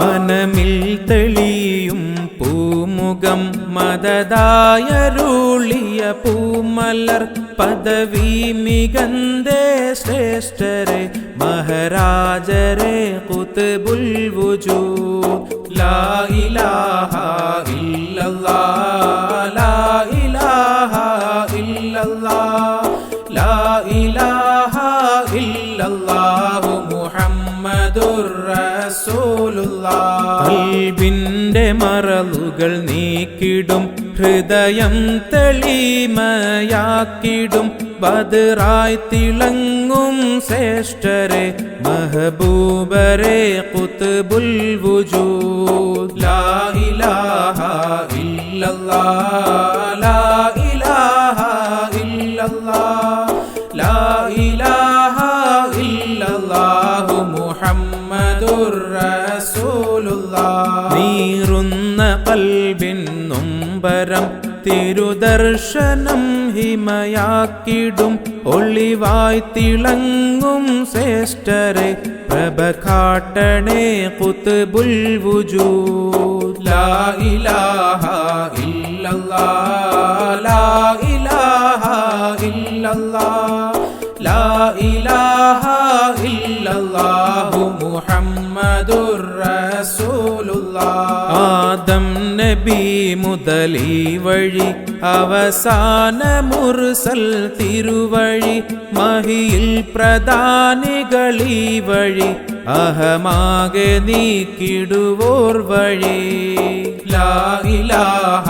മനമിൽ തെളിയും പൂമുഖം മദതായരുളിയ പൂമലർ പദവി മികന്തേ ശ്രേഷ്ഠരെ മഹാരാജരെ കുത്തുബുൽ ലാ ഇലാഹ കൽബിന്റെ മറലുകൾ നീക്കിടും ഹൃദയം തെളിമയാക്കിടും ബദറായി തിളങ്ങും ശ്രേഷ്ഠരെ മഹബൂബരെ കുത്തുബുൽ വുജൂദ്. ലാ ഇലാഹ ഇല്ലല്ലാ. നീറുന്ന കൽബിൻ നൊമ്പരം തിരുദർശനം ഹിമയാക്കിടും. ഒളിവായി തിളങ്ങും ശ്രേഷ്ഠരെ പ്രഭ കാട്ടണേ കുത്തുബുൽ ലാ ഇലാഹ ഇല്ലല്ലാ ലാ ഇലാഹ ഇല്ലല്ലാ ലാ ഇലാഹ ഇല്ലല്ലാഹു മുഹമ്മദുർ ஆதம் நபி முதலி வழி அவசான முருசல் திருவழி மகியில் பிரதானிகளி வழி அகமாக நீக்கிடுவோர் வழி. லாஹிலாக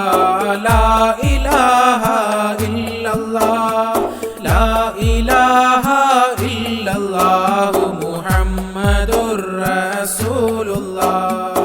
Rasulullah.